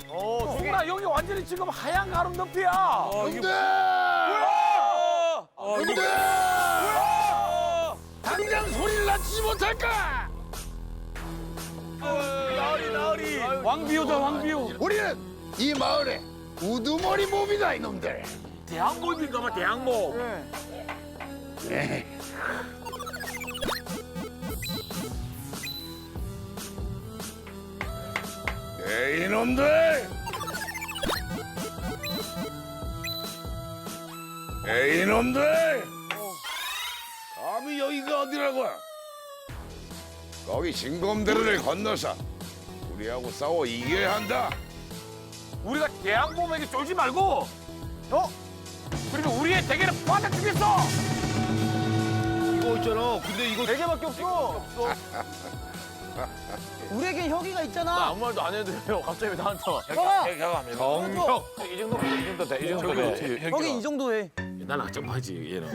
승훈아 여기 완전히 지금 하얀 가름 늪이야. 근데 어, 근데 당장 소리를 낮추지 못할까? 나으리 나으리. 왕비호다 왕비호. 우리는 이 마을에 우두머리 몸이다 이놈들. 대항목인가 봐 대항목. 이. 네, 이놈들! 에이, 이놈들! 감히 여기가 어디라고? 거기 진검대로를 건너서 우리하고 싸워 이겨야 한다. 우리가 대항목에게 쫄지 말고. 어? 그리고 우리의 대결을 받아주겠어. 이거 있잖아. 근데 이거 네 개밖에 없어. 우리에겐 혁이가 있잖아. 아무 말도 안 해도 돼요. 갑자기 나한테 와. 형아, 정혁. 이 정도 이 정도 돼. 이 정도 돼. 혁이 이 정도 해. 난 악정파지 얘는.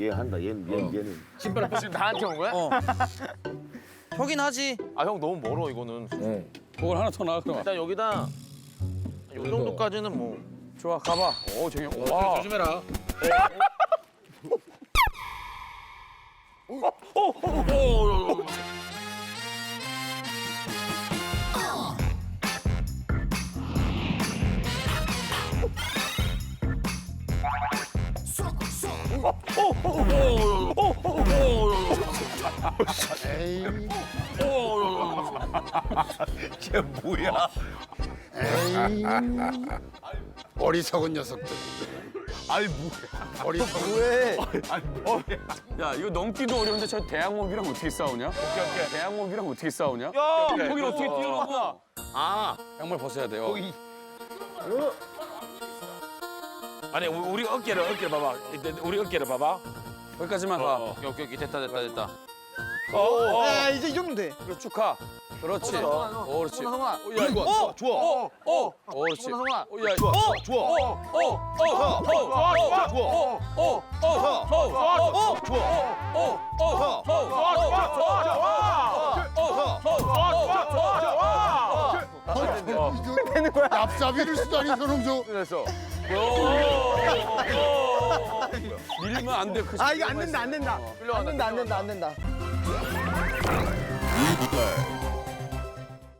얘한다. 얘는 얘는 얘는. 신발 지금 나한테 온 거야? 어. 혁이는 하지. 아 형 너무 멀어 이거는. 그걸 하나 더 나와 그럼. 일단 여기다 요 정도까지는 뭐. 좋아 가봐. 오 정영. 와. 조심해라. 에이, 쟤 뭐야? 에이. 어리석은 녀석들. 아니 뭐야? 어리석은 왜? 야 이거 넘기도 어려운데 저 대항목이랑 어떻게 싸우냐? 오케이 오케이. 대항목이랑 어떻게 싸우냐? 야, 거기를 어떻게 뛰어넘어? 아 양말 벗어야 돼요. 아니 우- 우리 어깨를 어깨를 봐봐. 이때 우리 어깨를 봐봐. 거기까지만 가. 어, 오케이 오케이 됐다 됐다 됐다. 야, 이제 이 정도 돼. 그래 쭉 가. 그렇지. 어, 그렇지. 성아. 어, 야 이거. 좋아 좋아. 어, 어, 어, 그렇지. 성아. 어, 야, 좋아 어, 좋아. 어, 어, 어, 어, 어, 좋아 좋아. 어, 어, 어, 어, 어, 어, 어, 좋아. 어, 어, 어, 되는 거야. 납사비를 쓰다니 저놈 저. 됐어. 밀면 안 돼. 그 아, 이거 안 된다, 안 된다. 안 된다, 안 된다, 안 된다.